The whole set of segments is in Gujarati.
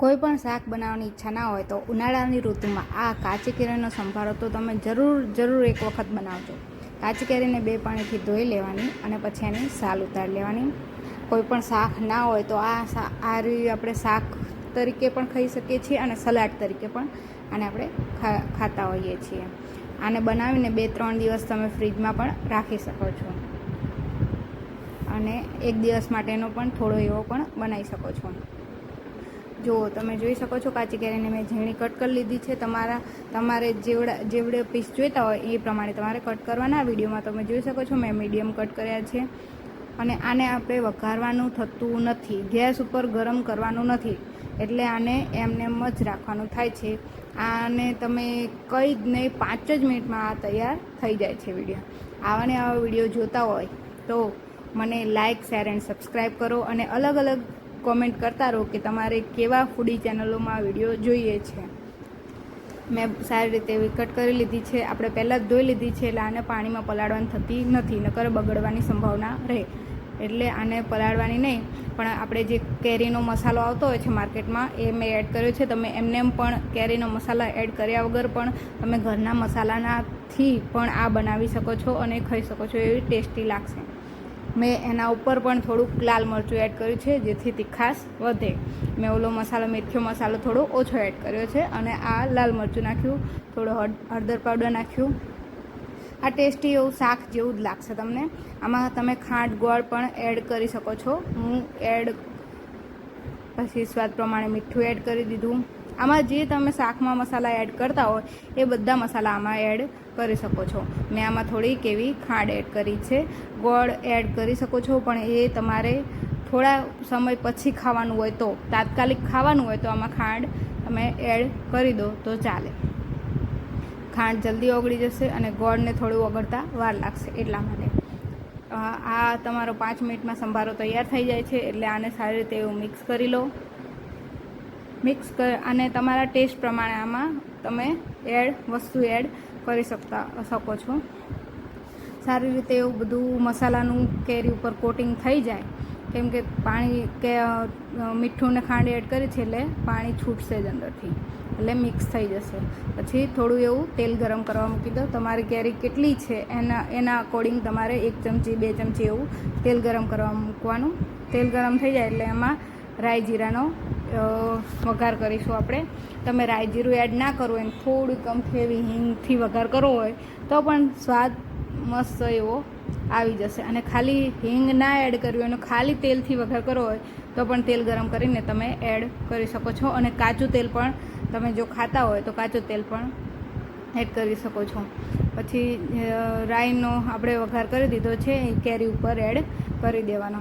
કોઈ પણ શાક બનાવવાની ઈચ્છા ના હોય તો ઉનાળાની ઋતુમાં આ કાચી કેરીનો સંભારો તો તમે જરૂર જરૂર એક વખત બનાવજો. કાચી કેરીને બે પાણીથી ધોઈ લેવાની અને પછી એની સાલ ઉતારી લેવાની. કોઈ પણ શાક ના હોય તો આ આ આપણે શાક તરીકે પણ ખાઈ શકીએ છીએ અને સલાડ તરીકે પણ આને આપણે ખાતા હોઈએ છીએ. આને બનાવીને બે, ત્રણ દિવસ તમે ફ્રીજમાં પણ રાખી શકો છો. અને એક દિવસ માટેનો પણ થોડો એવો પણ બનાવી શકો છો. જો તમે જોઈ શકો છો કાચી કેરીને મેં ઝીણી કટ કરી લીધી છે. તમારા તમારે જેવડા જેવડે પીસ જોઈતા હોય એ પ્રમાણે તમારે કટ કરવાના. વિડીયોમાં તમે જોઈ શકો છો મેં મીડિયમ કટ કર્યા છે. અને આને આપણે વઘારવાનું થતું નથી. ગેસ ઉપર ગરમ કરવાનું નથી. એટલે આને એમને એમ જ રાખવાનું થાય છે. આને તમે કંઈ જ નહીં, પાંચ જ મિનિટમાં આ તૈયાર થઈ જાય છે વીડિયો આવાને આવા વીડિયો જોતા હોય તો મને લાઇક શેર એન્ડ સબસ્ક્રાઈબ કરો. અને અલગ અલગ કોમેન્ટ કરતા રહો કે તમારે કેવા ફૂડી ચેનલોમાં વીડિયો જોઈએ છે. મેં સારી રીતે વિકટ કટ કરી લીધી છે. આપણે પહેલાં જ ધોઈ લીધી છે એટલે આને પાણીમાં પલાળવાની થતી નથી, નકર બગડવાની સંભાવના રહે. એટલે આને પલાળવાની નહીં, પણ આપણે જે કેરીનો મસાલો આવતો હોય છે માર્કેટમાં, એ મેં એડ કર્યો છે. તમે એમને એમ પણ કેરીનો મસાલા એડ કર્યા વગર પણ તમે ઘરના મસાલાનાથી પણ આ બનાવી શકો છો અને ખાઈ શકો છો. એવી ટેસ્ટી લાગશે. મેં એના ઉપર પણ થોડુંક લાલ મરચું એડ કર્યું છે, જેથી તીખાશ વધે. મેં ઓલો મસાલો મેથીયો મસાલો થોડો ઓછો એડ કર્યો છે અને આ લાલ મરચું નાખ્યું, થોડો હળ- હળદર પાવડર નાખ્યું. આ ટેસ્ટી એવું શાક જેવું જ લાગશે તમને. આમાં તમે ખાંડ, ગોળ પણ એડ કરી શકો છો. હું એડ પછી સ્વાદ પ્રમાણે મીઠું એડ કરી દીધું. આમાં જે તમે શાકમાં મસાલા એડ કરતા હોય, એ બધા મસાલા આમાં એડ કરી શકો છો. મેં આમાં થોડીક એવી ખાંડ એડ કરી છે. ગોળ એડ કરી શકો છો, પણ એ તમારે થોડા સમય પછી ખાવાનું હોય તો, તાત્કાલિક ખાવાનું હોય તો આમાં ખાંડ તમે એડ કરી દો તો ચાલે. ખાંડ જલ્દી ઓગળી જશે અને ગોળને થોડું ઓગળતા વાર લાગશે એટલા માટે. આ તમારો પાંચ મિનિટમાં સંભારો તૈયાર થઈ જાય છે, એટલે આને સારી રીતે એવું મિક્સ કરી લો. મિક્સ કર અને તમારા ટેસ્ટ પ્રમાણે આમાં તમે એડ, વસ્તુ એડ કરી શકતા, શકો છો. સારી રીતે એવું બધું મસાલાનું કેરી ઉપર કોટિંગ થઈ જાય. કેમ કે પાણી કે મીઠું ને ખાંડ એડ કરી છે એટલે પાણી છૂટશે જ અંદરથી. એટલે મિક્સ થઈ જશે. પછી થોડું એવું તેલ ગરમ કરવા મૂકી દો. તમારી કેરી કેટલી છે એના એના અકોર્ડિંગ તમારે એક ચમચી, બે ચમચી એવું તેલ ગરમ કરવા મૂકવાનું. તેલ ગરમ થઈ જાય એટલે એમાં રાઈ જીરાનો વઘાર કરીશું આપણે. તમે રાઈ જીરું એડ ના કરવું એને થોડું થોડુંક અમથી એવી હિંગથી વઘાર કરવો હોય, તો પણ સ્વાદ મસ્ત એવો આવી જશે. અને ખાલી હિંગ ના એડ કર્યું અને ખાલી તેલથી વઘાર કરવો હોય, તો પણ તેલ ગરમ કરીને તમે એડ કરી શકો છો. અને કાચું તેલ પણ તમે જો ખાતા હોય, તો કાચું તેલ પણ એડ કરી શકો છો. પછી રાઈનો આપણે વઘાર કરી દીધો છે, એ કેરી ઉપર એડ કરી દેવાનો.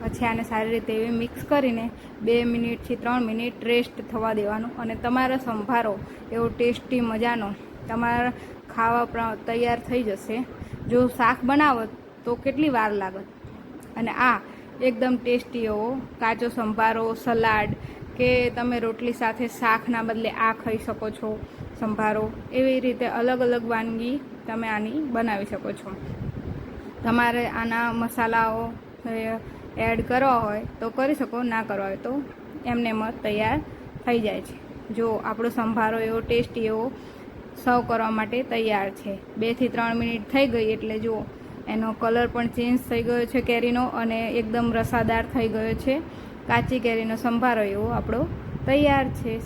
પછી આને સારી રીતે એવી મિક્સ કરીને બે મિનિટથી ત્રણ મિનિટ રેસ્ટ થવા દેવાનું અને તમારો સંભારો એવો ટેસ્ટી મજાનો તમારા ખાવા તૈયાર થઈ જશે. જો શાક બનાવો તો કેટલી વાર લાગત અને આ એકદમ ટેસ્ટી એવો કાચો સંભારો, સલાડ કે તમે રોટલી સાથે શાકના બદલે આ ખાઈ શકો છો સંભારો. એવી રીતે અલગ અલગ વાનગી તમે આની બનાવી શકો છો. તમારે આના મસાલાઓ એડ કરવા હોય તો કરી શકો, ના કરવા હોય તો એમને એમ જ તૈયાર થઈ જાય છે. જો આપણો સંભારો એવો ટેસ્ટી, એવો સર્વ કરવા માટે તૈયાર છે. બેથી ત્રણ મિનિટ થઈ ગઈ એટલે જુઓ એનો કલર પણ ચેન્જ થઈ ગયો છે કેરીનો અને એકદમ રસાદાર થઈ ગયો છે. કાચી કેરીનો સંભારો એવો આપણો તૈયાર છે.